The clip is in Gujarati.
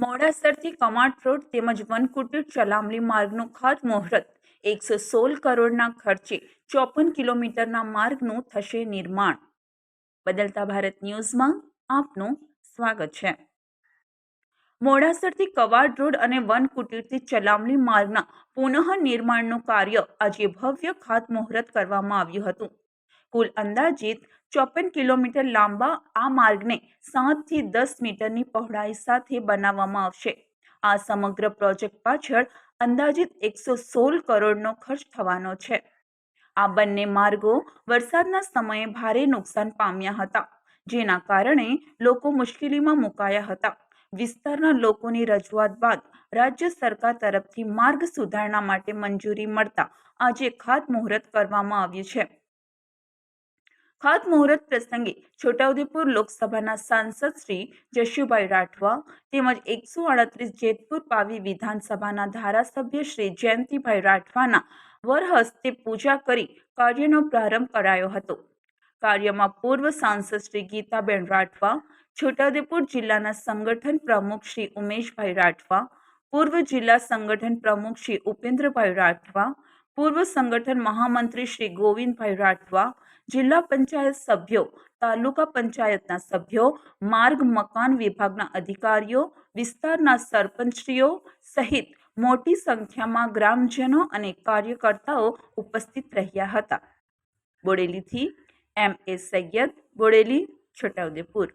મોડાસરથી કમાટ રોડ તેમજ વનકુટીર ચલામલી માર્ગનું ખાતમુહૂર્ત એકસો સોળ કરોડના ખર્ચે ચોપન કિલોમીટરના માર્ગનું થશે નિર્માણ. બદલતા ભારત ન્યૂઝમાં આપનું સ્વાગત છે. મોડાસરથી કવાડ રોડ અને વનકુટીરથી ચલામલી માર્ગના પુનઃનિર્માણનું કાર્ય આજે ભવ્ય ખાતમુહૂર્ત કરવામાં આવ્યું હતું. કુલ અંદાજિત ચોપન કિલોમીટર લાંબા આ માર્ગને સાતથી દસ મીટરની પહોળાઈ સાથે બનાવવામાં આવશે. આ સમગ્ર પ્રોજેક્ટ પાછળ અંદાજિત એકસો સોળ કરોડનો ખર્ચ થવાનો છે. આ બંને માર્ગો વરસાદના સમયે ભારે નુકસાન પામ્યા હતા, જેના કારણે લોકો મુશ્કેલીમાં મુકાયા હતા. વિસ્તારના લોકોની રજૂઆત બાદ રાજ્ય સરકાર તરફથી માર્ગ સુધારણા માટે મંજૂરી મળતા આજે ખાતમુહૂર્ત કરવામાં આવ્યું છે. ખાતમુહૂર્ત પ્રસંગે છોટાઉદેપુર લોકસભાના સાંસદ શ્રી જશુભાઈ રાઠવા તેમજ એકસો આડત્રીસ જેતપુર પાવી વિધાનસભાના ધારાસભ્ય શ્રી જયંતિભાઈ રાઠવાના વરહસ્તે પૂજા કરી કાર્યનો પ્રારંભ કરાયો હતો. કાર્યમાં પૂર્વ સાંસદ શ્રી ગીતાબેન રાઠવા, છોટાઉદેપુર જિલ્લાના સંગઠન પ્રમુખ શ્રી ઉમેશભાઈ રાઠવા, પૂર્વ જિલ્લા સંગઠન પ્રમુખ શ્રી ઉપેન્દ્રભાઈ રાઠવા, પૂર્વ સંગઠન મહામંત્રી શ્રી ગોવિંદભાઈ રાઠવા જિલ્લા પંચાયત સભ્યો, તાલુકા પંચાયતના સભ્યો, માર્ગ, મકાન વિભાગના અધિકારીઓ, વિસ્તારના સરપંચશ્રીઓ સહિત મોટી સંખ્યામાં ગ્રામજનો અને કાર્યકર્તાઓ ઉપસ્થિત રહ્યા હતા. બોડેલીથી એમ એ સૈયદ, બોડેલી, છોટાઉદેપુર.